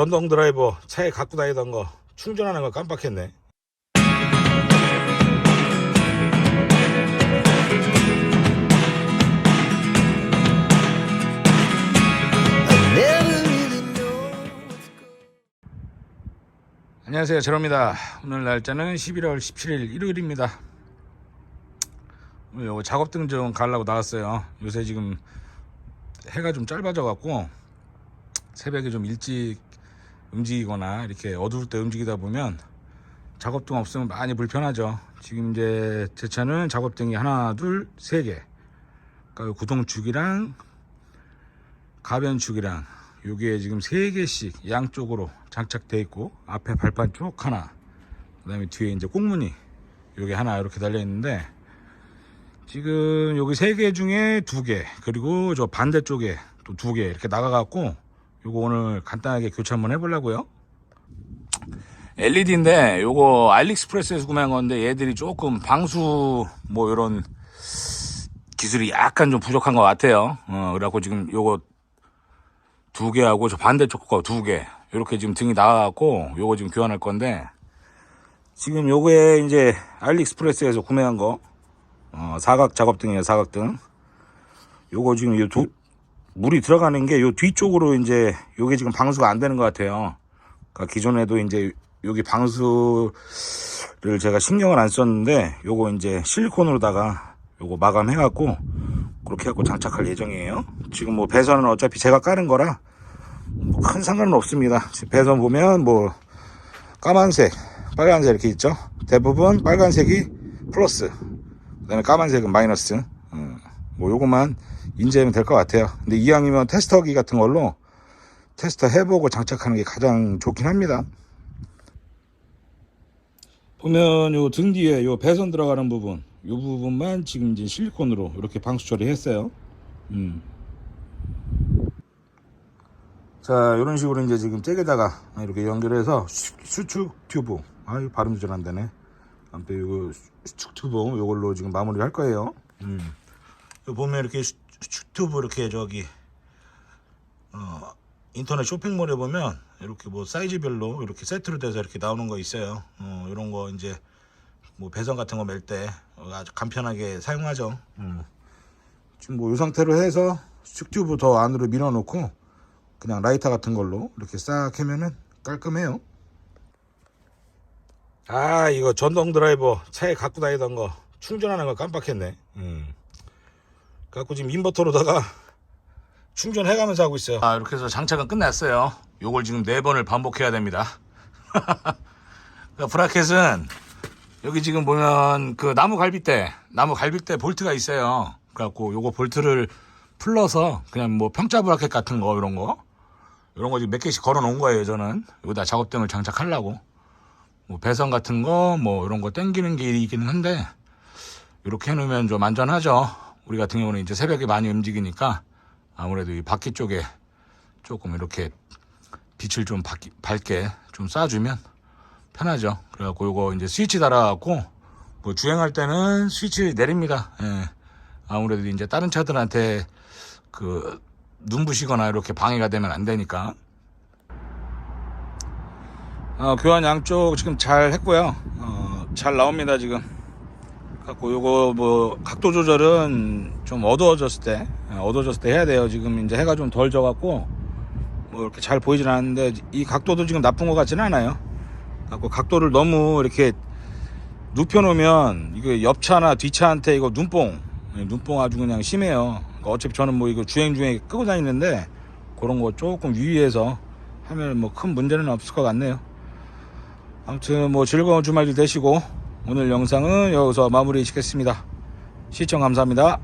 전동 드라이버 차에 갖고 다니던 거 충전하는 거 깜빡했네. 안녕하세요. 제로입니다. 오늘 날짜는 11월 17일 일요일입니다. 오늘 요거 작업등 좀 가려고 나왔어요. 요새 지금 해가 좀 짧아져 갖고 새벽에 좀 일찍 움직이거나 이렇게 어두울 때 움직이다 보면 작업등 없으면 많이 불편하죠. 지금 이제 제 차는 작업등이 하나, 둘, 세 개. 그러니까 구동축이랑 가변축이랑 요게 지금 세 개씩 양쪽으로 장착돼 있고 앞에 발판 쭉 하나 그 다음에 뒤에 이제 꽁무니 요게 하나 이렇게 달려 있는데 지금 여기 세 개 중에 두 개 그리고 저 반대쪽에 또 두 개 이렇게 나가갖고 요거 오늘 간단하게 교체 한번 해보려고요. LED인데 요거 알리익스프레스에서 구매한 건데 얘들이 조금 방수 뭐 이런 기술이 약간 좀 부족한 것 같아요. 어 그래갖고 지금 요거 두 개하고 저 반대쪽 거 두 개. 이렇게 지금 등이 나와갖고 요거 지금 교환할 건데 지금 요거에 이제 알리익스프레스에서 구매한 거. 어, 사각 작업등이에요 사각등. 요거 지금 요 도, 물이 들어가는 게 요 뒤쪽으로 이제 요게 지금 방수가 안 되는 것 같아요 그러니까 기존에도 이제 여기 방수를 제가 신경을 안 썼는데 요거 이제 실리콘으로다가 요거 마감해 갖고 그렇게 해갖고 장착할 예정이에요. 지금 뭐 배선은 어차피 제가 까는 거라 뭐 큰 상관은 없습니다. 배선 보면 뭐 까만색, 빨간색 이렇게 있죠. 대부분 빨간색이 플러스, 그다음에 까만색은 마이너스. 음, 뭐 요것만 인지하면 될 것 같아요. 근데 이왕이면 테스터기 같은 걸로 테스터 해보고 장착하는 게 가장 좋긴 합니다. 보면 요 등 뒤에 요 배선 들어가는 부분 이 부분만 지금 이제 실리콘으로 이렇게 방수 처리했어요. 음. 자, 이런 식으로 이제 지금 잭에다가 이렇게 연결해서 수- 수축 튜브. 아유, 발음도 잘 안 되네. 아무튼 이거 수축 튜브 이걸로 지금 마무리를 할 거예요. 음. 보면 이렇게 수- 수축 튜브 이렇게 저기 어, 인터넷 쇼핑몰에 보면 이렇게 뭐 사이즈별로 이렇게 세트로 돼서 이렇게 나오는 거 있어요. 어, 이런 거 이제 뭐 배선 같은 거 멜 때 아주 간편하게 사용하죠. 음. 지금 뭐 이 상태로 해서 수축튜브 더 안으로 밀어 놓고 그냥 라이터 같은 걸로 이렇게 싹 해면은 깔끔해요. 아 이거 전동 드라이버 차에 갖고 다니던 거 충전하는 거 깜빡했네. 음. 갖고 지금 인버터로다가 충전해가면서 하고 있어요. 아 이렇게 해서 장착은 끝났어요. 요걸 지금 네 번을 반복해야 됩니다. 그러니까 브라켓은 여기 지금 보면 그 나무 갈빗대, 나무 갈빗대 볼트가 있어요. 그래갖고 요거 볼트를 풀러서 그냥 뭐 평자 브라켓 같은 거 이런 거 이런 거 지금 몇 개씩 걸어 놓은 거예요. 저는 여기다 작업등을 장착하려고 뭐 배선 같은 거 뭐 이런 거 땡기는 게 있기는 한데 이렇게 해놓으면 좀 안전하죠. 우리 같은 경우는 이제 새벽에 많이 움직이니까 아무래도 이 바퀴 쪽에 조금 이렇게 빛을 좀 밝- 밝게 좀 쏴주면 편하죠. 그래갖고 요거 이제 스위치 달아갖고 뭐 주행할 때는 스위치 내립니다. 예. 아무래도 이제 다른 차들한테 그 눈부시거나 이렇게 방해가 되면 안 되니까. 어, 교환 양쪽 지금 잘 했고요. 어, 잘 나옵니다 지금. 갖고 요거 뭐 각도 조절은 좀 어두워졌을 때, 예, 어두워졌을 때 해야 돼요. 지금 이제 해가 좀 덜 져갖고 뭐 이렇게 잘 보이진 않는데 이 각도도 지금 나쁜 것 같지는 않아요. 갖고 각도를 너무 이렇게 눕혀 놓으면 이거 옆차나 뒷차한테 이거 눈뽕 예, 눈뽕 아주 그냥 심해요 그러니까 어차피 저는 뭐 이거 주행 중에 끄고 다니는데 그런 거 조금 유의해서 하면 뭐 큰 문제는 없을 것 같네요 아무튼 뭐 즐거운 주말들 되시고 오늘 영상은 여기서 마무리 짓겠습니다. 시청 감사합니다